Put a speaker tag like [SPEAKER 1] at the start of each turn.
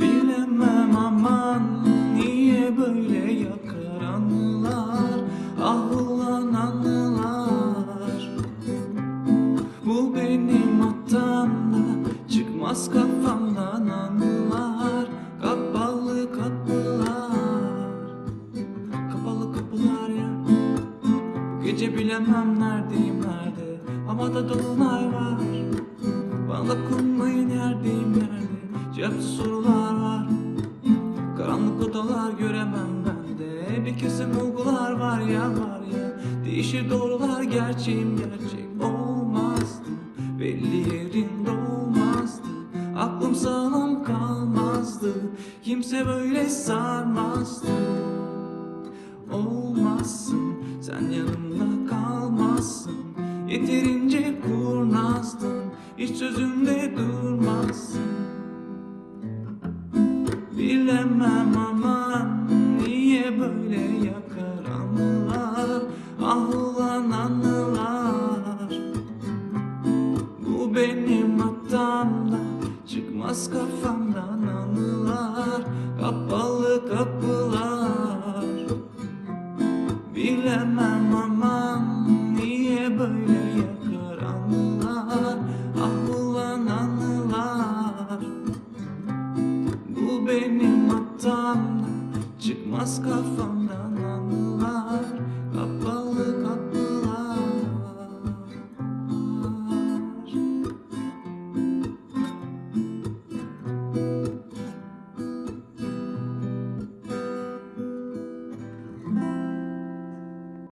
[SPEAKER 1] Bilemem aman niye böyle yakar anılar Ah anılar Bu benim hatamda çıkmaz kafamdan anılar Kapalı kapılar. Kapalı kapılar ya. Bu gece bilemem neredeyim nerede? Havada dolunay var. Bana Cevapsız sorular var. Karanlık odalar göremem ben de. Bir kesim olgular var ya var ya. Değişir doğrular gerçeğim gerçek olmazdı. Belli yerinde olmazdı. Aklım sağlam kalmazdı. Kimse böyle sarmazdı. Olmazsın sen yanımda kalmazsın. Yeterince kurnazdın. Hiç sözümde durmazsın bilemem ama Niye böyle yakar anılar Ah ulan anılar? Bu benim hatamda Çıkmaz kafamdan anılar. Kap benim hatam Çıkmaz kafamdan anlar